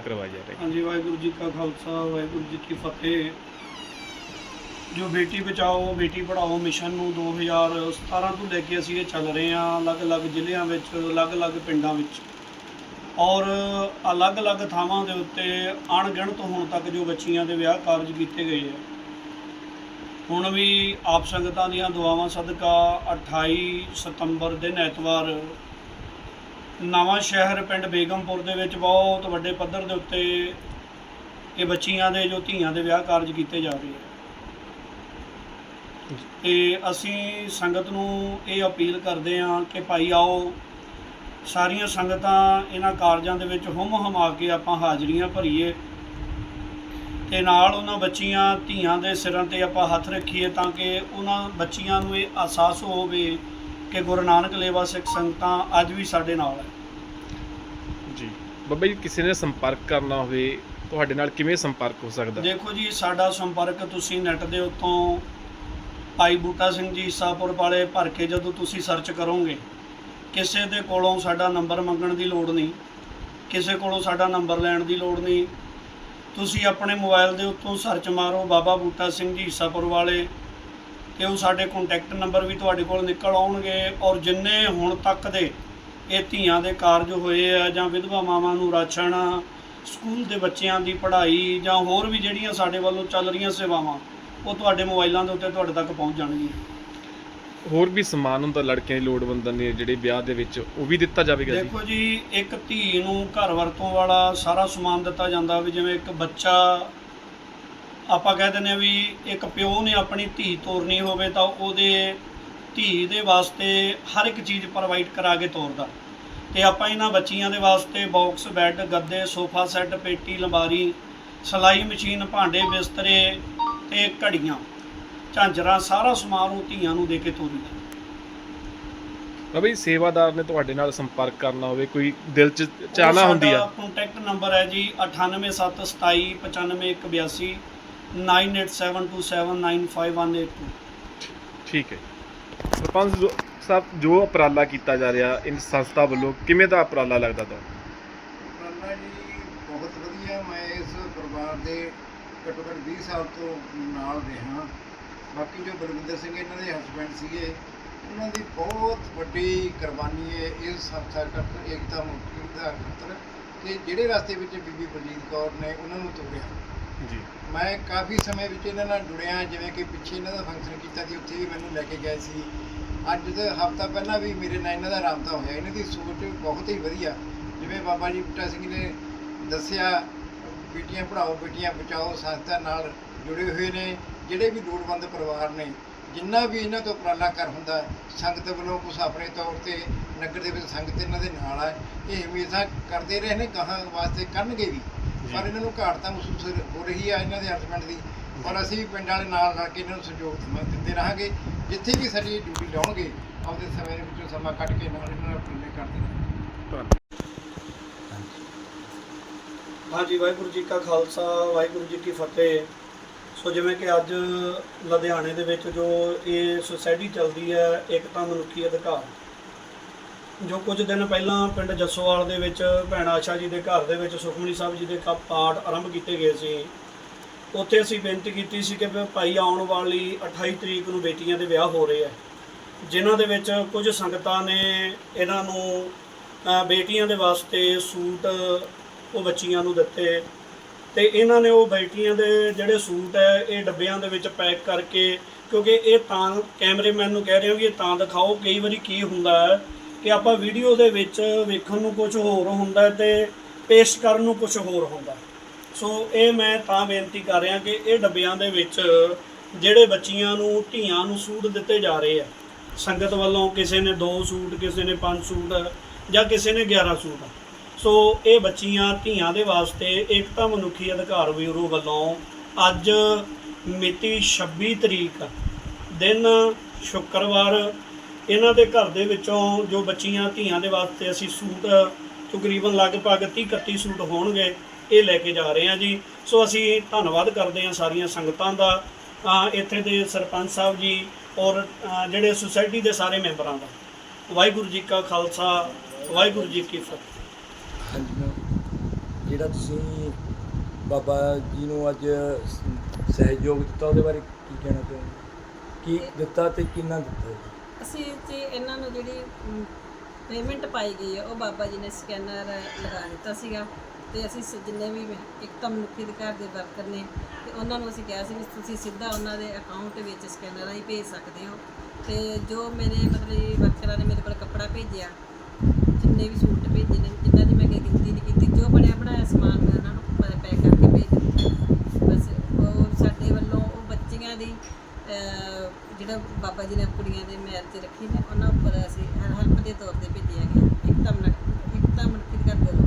ਕਰਵਾਇਆ ਜਾ ਰਿਹਾ ਹਾਂਜੀ, ਵਾਹਿਗੁਰੂ ਜੀ ਕਾ ਖਾਲਸਾ, ਵਾਹਿਗੁਰੂ ਜੀ ਕੀ ਫਤਿਹ। ਜੋ ਬੇਟੀ ਬਚਾਓ, ਬੇਟੀ ਪੜਾਓ ਮਿਸ਼ਨ ਨੂੰ 2017 ਤੋਂ ਲੈ ਕੇ ਅਸੀਂ ਇਹ ਚੱਲ ਰਹੇ ਹਾਂ ਅਲੱਗ-ਅਲੱਗ ਜ਼ਿਲ੍ਹਿਆਂ ਵਿੱਚ, ਅਲੱਗ-ਅਲੱਗ ਪਿੰਡਾਂ ਵਿੱਚ। ਔਰ ਅਲੱਗ-ਅਲੱਗ ਥਾਵਾਂ ਦੇ ਉੱਤੇ ਅਣਗਿਣਤ ਹੁਣ ਤੱਕ ਜੋ ਬੱਚੀਆਂ ਦੇ ਵਿਆਹ ਕਾਰਜ ਕੀਤੇ ਗਏ ਆ ਹੁਣ ਵੀ ਆਪ ਸੰਗਤਾਂ ਦੀਆਂ ਦੁਆਵਾਂ ਸਦਕਾ 28 ਸਤੰਬਰ ਦਿਨ ਐਤਵਾਰ ਨਵਾਂ ਸ਼ਹਿਰ ਪਿੰਡ ਬੇਗਮਪੁਰ ਦੇ ਵਿੱਚ ਬਹੁਤ ਵੱਡੇ ਪੱਧਰ ਦੇ ਉੱਤੇ ਇਹ ਬੱਚੀਆਂ ਦੇ, ਜੋ ਧੀਆਂ ਦੇ ਵਿਆਹ ਕਾਰਜ ਕੀਤੇ ਜਾ ਰਹੇ ਆ। ਤੇ ਅਸੀਂ ਸੰਗਤ ਨੂੰ ਇਹ ਅਪੀਲ ਕਰਦੇ ਹਾਂ ਕਿ ਭਾਈ ਆਓ, ਸਾਰੀਆਂ ਸੰਗਤਾਂ ਇਹਨਾਂ ਕਾਰਜਾਂ ਦੇ ਵਿੱਚ ਹੁਮ ਹਮਾ ਕੇ ਆਪਾਂ ਹਾਜ਼ਰੀਆਂ ਭਰੀਏ ਤੇ ਨਾਲ ਉਹਨਾਂ ਬੱਚੀਆਂ, ਧੀਆਂ ਦੇ ਸਿਰਾਂ ਤੇ ਆਪਾਂ ਹੱਥ ਰੱਖੀਏ ਤਾਂ ਕਿ ਉਹਨਾਂ ਬੱਚੀਆਂ ਨੂੰ ਇਹ ਅਹਿਸਾਸ ਹੋਵੇ ਕਿ ਗੁਰੂ ਨਾਨਕ ਲੇਵਾ ਸਿੱਖ ਸੰਗਤਾਂ ਅੱਜ ਵੀ ਸਾਡੇ ਨਾਲ ਹੈ। ਜੀ। ਬੱਬਾ ਜੀ ਕਿਸੇ ਨੇ ਸੰਪਰਕ ਕਰਨਾ ਹੋਵੇ ਤੁਹਾਡੇ ਨਾਲ ਕਿਵੇਂ ਸੰਪਰਕ ਹੋ ਸਕਦਾ? ਦੇਖੋ ਜੀ ਸਾਡਾ ਸੰਪਰਕ ਤੁਸੀਂ ਨੈਟ ਦੇ ਉੱਤੋਂ ਭਾਈ ਬੂਟਾ ਸਿੰਘ ਜੀ ਈਸਾਪੁਰ ਵਾਲੇ ਭਰ ਕੇ ਜਦੋਂ ਤੁਸੀਂ ਸਰਚ ਕਰੋਗੇ ਕਿਸੇ ਦੇ ਕੋਲੋਂ ਸਾਡਾ ਨੰਬਰ ਮੰਗਣ ਦੀ ਲੋੜ ਨਹੀਂ ਕਿਸੇ ਕੋਲੋਂ ਸਾਡਾ ਨੰਬਰ ਲੈਣ ਦੀ ਲੋੜ ਨਹੀਂ। ਤੁਸੀਂ ਆਪਣੇ ਮੋਬਾਈਲ ਦੇ ਉੱਤੋਂ ਸਰਚ ਮਾਰੋ ਬਾਬਾ ਬੂਟਾ ਸਿੰਘ ਜੀ ਈਸਾਪੁਰ ਵਾਲੇ ਤੇ ਉਹ ਸਾਡੇ ਕੰਟੈਕਟ ਨੰਬਰ ਵੀ ਤੁਹਾਡੇ ਕੋਲ ਨਿਕਲ ਆਉਣਗੇ ਔਰ ਜਿੰਨੇ ਹੁਣ ਤੱਕ ਦੇ ਇਹ ਧੀਆਂ ਦੇ ਕਾਰਜ ਹੋਏ ਆ ਜਾਂ ਵਿਧਵਾ ਮਾਵਾਂ ਨੂੰ ਰਾਸ਼ਨ ਸਕੂਲ ਦੇ ਬੱਚਿਆਂ ਦੀ ਪੜ੍ਹਾਈ ਜਾਂ ਹੋਰ ਵੀ ਜਿਹੜੀਆਂ ਸਾਡੇ ਵੱਲੋਂ ਚੱਲ ਰਹੀਆਂ ਸੇਵਾਵਾਂ ਉਹ ਤੁਹਾਡੇ ਮੋਬਾਈਲਾਂ ਦੇ ਉੱਤੇ ਤੁਹਾਡੇ ਤੱਕ ਪਹੁੰਚ ਜਾਣਗੀਆਂ। ਹੋਰ ਵੀ ਸਮਾਨ ਹੁੰਦਾ ਲੜਕੀਆਂ ਦੀ ਲੋੜਵੰਦਾਂ ਨੇ ਜਿਹੜੇ ਵਿਆਹ ਦੇ ਵਿੱਚ ਉਹ ਵੀ ਦਿੱਤਾ ਜਾਵੇਗਾ ਜੀ? ਦੇਖੋ ਜੀ ਇੱਕ ਧੀ ਨੂੰ ਘਰ ਵਰਤੋਂ ਵਾਲਾ ਸਾਰਾ ਸਮਾਨ ਦਿੱਤਾ ਜਾਂਦਾ ਵੀ ਜਿਵੇਂ ਇੱਕ ਬੱਚਾ ਆਪਾਂ ਕਹਿ ਦਿੰਦੇ ਆ ਵੀ ਇੱਕ ਪਿਓ ਨੇ ਆਪਣੀ ਧੀ ਤੋਰਨੀ ਹੋਵੇ ਤਾਂ ਉਹਦੇ ਧੀ ਦੇ ਵਾਸਤੇ ਹਰ ਇੱਕ ਚੀਜ਼ ਪ੍ਰੋਵਾਈਡ ਕਰਾ ਕੇ ਤੋਰਦਾ। ਤੇ ਆਪਾਂ ਇਹਨਾਂ ਬੱਚੀਆਂ ਦੇ ਵਾਸਤੇ ਬਾਕਸ ਬੈੱਡ ਗੱਦੇ ਸੋਫਾ ਸੈੱਟ ਪੇਟੀ ਲੰਬਾਰੀ ਸਲਾਈ ਮਸ਼ੀਨ ਭਾਂਡੇ ਬਿਸਤਰੇ ਤੇ ਘੜੀਆਂ ਝਾਂਜਰਾਂ ਸਾਰਾ ਸਮਾਨ ਉਹ ਧੀਆਂ ਨੂੰ ਦੇ ਕੇ ਤੋਰੀਦਾ। ਬੱਬਾ ਜੀ ਸੇਵਾਦਾਰ ਨੇ ਤੁਹਾਡੇ ਨਾਲ ਸੰਪਰਕ ਕਰਨਾ ਹੋਵੇ ਕੋਈ ਦਿਲ ਚ ਚਾਹਨਾ ਹੁੰਦੀ ਆ? ਕੰਟੈਕਟ ਨੰਬਰ ਹੈ ਜੀ 9872795182 9872795182 ਠੀਕ ਹੈ ਸਰਪੰਚ ਜੋ- ਸਾਹਿਬ ਜੋ ਉਪਰਾਲਾ ਕੀਤਾ ਜਾ ਰਿਹਾ ਇਸ ਸੰਸਥਾ ਵੱਲੋਂ ਕਿਵੇਂ ਦਾ ਉਪਰਾਲਾ ਲੱਗਦਾ ਤੁਹਾਨੂੰ ਉਪਰਾਲਾ ਜੀ ਬਹੁਤ ਵਧੀਆ ਮੈਂ ਇਸ ਪਰਿਵਾਰ ਦੇ ਘੱਟੋ ਘੱਟ 20 ਸਾਲ ਤੋਂ ਨਾਲ ਰਿਹਾ ਬਾਕੀ ਜੋ ਬਲਵਿੰਦਰ ਸਿੰਘ ਇਹਨਾਂ ਦੇ ਹਸਬੰਡ ਸੀਗੇ ਉਹਨਾਂ ਦੀ ਬਹੁਤ ਵੱਡੀ ਕੁਰਬਾਨੀ ਹੈ ਇਸ ਸੰਸਥਾ ਖਾਤਰ ਏਕਤਾ ਮੁਕਤੀ ਦਾ ਖਾਤਰ ਕਿ ਜਿਹੜੇ ਰਸਤੇ ਵਿੱਚ ਬੀਬੀ ਬਲਜੀਤ ਕੌਰ ਨੇ ਉਹਨਾਂ ਨੂੰ ਤੋਰਿਆ ਜੀ। ਮੈਂ ਕਾਫੀ ਸਮੇਂ ਵਿੱਚ ਇਹਨਾਂ ਨਾਲ ਜੁੜਿਆ, ਜਿਵੇਂ ਕਿ ਪਿੱਛੇ ਇਹਨਾਂ ਦਾ ਫੰਕਸ਼ਨ ਕੀਤਾ ਸੀ, ਉੱਥੇ ਵੀ ਮੈਨੂੰ ਲੈ ਕੇ ਗਏ ਸੀ। ਅੱਜ ਦੇ ਹਫਤਾ ਪਹਿਲਾਂ ਵੀ ਮੇਰੇ ਨਾਲ ਇਹਨਾਂ ਦਾ ਰਾਬਤਾ ਹੋਇਆ। ਇਹਨਾਂ ਦੀ ਸੋਚ ਬਹੁਤ ਹੀ ਵਧੀਆ। ਜਿਵੇਂ ਬਾਬਾ ਜੀ ਬੁੱਟਾ ਸਿੰਘ ਨੇ ਦੱਸਿਆ, ਬੇਟੀਆਂ ਪੜ੍ਹਾਓ, ਬੇਟੀਆਂ ਬਚਾਓ, ਸੰਸਥਾ ਨਾਲ ਜੁੜੇ ਹੋਏ ਨੇ। ਜਿਹੜੇ ਵੀ ਲੋੜਵੰਦ ਪਰਿਵਾਰ ਨੇ, ਜਿੰਨਾ ਵੀ ਇਹਨਾਂ ਤੋਂ ਉਪਰਾਲਾ ਕਰ ਹੁੰਦਾ, ਸੰਗਤ ਵੱਲੋਂ ਕੁਛ ਆਪਣੇ ਤੌਰ ਤੇ ਨਗਰ ਦੇ ਵਿੱਚ ਸੰਗਤ ਇਹਨਾਂ ਦੇ ਨਾਲ ਹੈ ਇਹ ਹਮੇਸ਼ਾ ਕਰਦੇ ਰਹੇ ਨੇ, ਗਾਹਾਂ ਵਾਸਤੇ ਕਰਨਗੇ ਵੀ। ਪਰ ਇਹਨਾਂ ਨੂੰ ਘਾਟ ਤਾਂ ਮਹਿਸੂਸ ਹੋ ਰਹੀ ਹੈ ਇਹਨਾਂ ਦੇ ਹਸਬੰਡ ਦੀ। ਪਰ ਅਸੀਂ ਵੀ ਪਿੰਡ ਵਾਲੇ ਨਾਲ ਰਲ ਕੇ ਇਹਨਾਂ ਨੂੰ ਸਹਿਯੋਗ ਦਿੰਦੇ- ਰਹਾਂਗੇ। ਜਿੱਥੇ ਵੀ ਸਾਡੀ ਡਿਊਟੀ ਲਾਉਣਗੇ, ਆਪਦੇ ਸਮੇਂ ਦੇ ਵਿੱਚੋਂ ਸਮਾਂ ਕੱਢ ਕੇ ਨਾਲ ਇਹਨਾਂ ਨਾਲ ਪੂਰੇ ਕਰਦੇ ਰਹਾਂਗੇ ਹਾਂਜੀ, ਵਾਹਿਗੁਰੂ ਜੀ ਕਾ ਖਾਲਸਾ, ਵਾਹਿਗੁਰੂ ਜੀ ਕੀ ਫਤਿਹ। ਸੋ ਜਿਵੇਂ ਕਿ ਅੱਜ ਲੁਧਿਆਣੇ ਦੇ ਵਿੱਚ ਜੋ ਇਹ ਸੁਸਾਇਟੀ ਚੱਲਦੀ ਹੈ, ਇੱਕ ਤਾਂ ਮਨੁੱਖੀ ਅਧਿਕਾਰ। ਜੋ ਕੁਝ ਦਿਨ ਪਹਿਲਾਂ ਪਿੰਡ ਜੱਸੋਵਾਲ ਦੇ ਵਿੱਚ ਭੈਣ ਆਸ਼ਾ ਜੀ ਦੇ ਘਰ ਦੇ ਵਿੱਚ, ਸੁਖਮਨੀ ਸਾਹਿਬ ਜੀ ਦੇ ਕਾ, ਪਾਠ ਆਰੰਭ ਕੀਤੇ ਗਏ ਸੀ। ਉੱਥੇ ਅਸੀਂ ਬੇਨਤੀ ਕੀਤੀ ਸੀ ਕਿ ਭਾਈ ਆਉਣ ਵਾਲੀ 28 ਤਰੀਕ ਨੂੰ ਬੇਟੀਆਂ ਦੇ ਵਿਆਹ ਹੋ ਰਹੇ ਆ। ਜਿਨ੍ਹਾਂ ਦੇ ਵਿੱਚ ਕੁਝ ਸੰਗਤਾਂ ਨੇ ਇਹਨਾਂ ਨੂੰ ਬੇਟੀਆਂ ਦੇ ਵਾਸਤੇ ਸੂਟ ਉਹ ਬੱਚੀਆਂ ਨੂੰ ਦਿੱਤੇ ਤੇ ਇਹਨਾਂ ਨੇ ਉਹ ਬੇਟੀਆਂ ਦੇ ਜਿਹੜੇ ਸੂਟ ਹੈ, ਇਹ ਡੱਬਿਆਂ ਦੇ ਵਿੱਚ ਪੈਕ ਕਰਕੇ ਕਿਉਂਕਿ ਇਹ ਤਾਂ ਕੈਮਰੇਮੈਨ ਨੂੰ ਕਹਿ ਰਹੇ ਹਾਂ ਵੀ ਇਹ ਤਾਂ ਦਿਖਾਓ ਕਈ ਵਾਰੀ ਕੀ ਹੁੰਦਾ ਹੈ। ਕਿ ਆਪਾਂ ਵੀਡੀਓ ਦੇ ਵਿੱਚ ਵੇਖਣ ਨੂੰ ਕੁਝ ਹੋਰ ਹੁੰਦਾ ਹੈ ਤੇ ਪੇਸ਼ ਕਰਨ ਨੂੰ ਕੁਝ ਹੋਰ ਹੁੰਦਾ ਸੋ ਇਹ ਮੈਂ ਤਾਂ ਬੇਨਤੀ ਕਰ ਰਿਹਾ ਕਿ ਇਹ ਡੱਬਿਆਂ ਦੇ ਵਿੱਚ ਜਿਹੜੇ ਬੱਚੀਆਂ ਨੂੰ, ਧੀਆਂ ਨੂੰ ਸੂਟ ਦਿੱਤੇ ਜਾ ਰਹੇ ਆ, ਸੰਗਤ ਵੱਲੋਂ ਕਿਸੇ ਨੇ 2 ਸੂਟ, ਕਿਸੇ ਨੇ 5 ਸੂਟ ਜਾਂ ਕਿਸੇ ਨੇ 11 ਸੂਟ। ਸੋ ਇਹ ਬੱਚੀਆਂ, ਧੀਆਂ ਦੇ ਵਾਸਤੇ ਏਕਤਾ ਮਨੁੱਖੀ ਅਧਿਕਾਰ ਬਿਊਰੋ ਵੱਲੋਂ ਅੱਜ ਮਿਤੀ 26 ਤਰੀਕ, ਦਿਨ ਸ਼ੁੱਕਰਵਾਰ ਇਹਨਾਂ ਦੇ ਘਰ ਦੇ ਵਿੱਚੋਂ ਜੋ ਬੱਚੀਆਂ ਧੀਆਂ ਦੇ ਵਾਸਤੇ ਅਸੀਂ ਸੂਟ, ਤਕਰੀਬਨ ਲਗਭਗ 30 31 ਸੂਟ ਹੋਣਗੇ, ਇਹ ਲੈ ਕੇ ਜਾ ਰਹੇ ਹਾਂ ਜੀ। ਸੋ ਅਸੀਂ ਧੰਨਵਾਦ ਕਰਦੇ ਹਾਂ ਸਾਰੀਆਂ ਸੰਗਤਾਂ ਦਾ ਇੱਥੇ ਦੇ ਸਰਪੰਚ ਸਾਹਿਬ ਜੀ ਔਰ ਜਿਹੜੇ ਸੁਸਾਇਟੀ ਦੇ ਸਾਰੇ ਮੈਂਬਰਾਂ ਦਾ। ਵਾਹਿਗੁਰੂ ਜੀ ਕਾ ਖਾਲਸਾ, ਵਾਹਿਗੁਰੂ ਜੀ ਕੀ ਫਤਿਹ। ਜਿਹੜਾ ਤੁਸੀਂ ਬਾਬਾ ਜੀ ਨੂੰ ਅੱਜ ਸਹਿਯੋਗ ਦਿੱਤਾ, ਉਹਦੇ ਬਾਰੇ ਕੀ ਕਹਿਣਾ ਚਾਹੁੰਦੇ ਕੀ ਦਿੱਤਾ ਤੇ ਕਿੰਨਾ ਦਿੱਤਾ? ਜੀ? ਅਸੀਂ ਤੇ ਇਹਨਾਂ ਨੂੰ ਜਿਹੜੀ ਪੇਮੈਂਟ ਪਾਈ ਗਈ ਹੈ ਉਹ ਬਾਬਾ ਜੀ ਨੇ ਸਕੈਨਰ ਲਗਾ ਦਿੱਤਾ ਸੀਗਾ ਤੇ ਅਸੀਂ ਸ- ਜਿੰਨੇ ਵੀ ਇੱਕ ਤਾਂ ਮਨੁੱਖੀ ਅਧਿਕਾਰ ਦੇ ਵਰਕਰ ਨੇ ਤੇ ਉਹਨਾਂ ਨੂੰ ਅਸੀਂ ਕਿਹਾ ਸੀ ਵੀ ਤੁਸੀਂ ਸਿੱਧਾ ਉਹਨਾਂ ਦੇ ਅਕਾਊਂਟ ਵਿੱਚ ਸਕੈਨਰ ਰਾਹੀਂ ਭੇਜ ਸਕਦੇ ਹੋ ਤੇ ਜੋ ਮੇਰੇ ਮਤਲਬ ਵਰਕਰਾਂ ਨੇ ਮੇਰੇ ਕੋਲ ਕੱਪੜਾ ਭੇਜਿਆ, ਜਿੰਨੇ ਵੀ ਸੂਟ ਭੇਜੇ ਨੇ ਜਿਨ੍ਹਾਂ ਦੀ ਮੈਂ ਅੱਗੇ ਗਿਣਤੀ ਨਹੀਂ ਕੀਤੀ ਜੋ ਬਣਿਆ ਬਣਾਇਆ ਸਮਾਨ ਮੈਂ ਉਹਨਾਂ ਨੂੰ ਪੈਕ ਕਰਕੇ ਭੇਜ ਦਿੱਤਾ ਬਸ ਉਹ ਸਾਡੇ ਵੱਲੋਂ ਉਹ ਬੱਚੀਆਂ ਦੀ ਅਹ, ਜਿਹੜਾ ਬਾਬਾ ਜੀ ਨੇ ਕੁੜੀਆਂ ਦੇ ਮੈਲ ਤੇ ਰੱਖੀ ਨੇ, ਉਹਨਾਂ ਉੱਪਰ ਅਸੀਂ ਹੈਲਪ ਦੇ ਤੌਰ ਤੇ ਭੇਜਿਆ ਗਿਆ। ਇੱਕ ਤਾਂ ਮਨੁੱਖ ਇੱਕ ਤਾਂ ਮਨੁੱਖੀ ਅਧਿਕਾਰ ਦੇ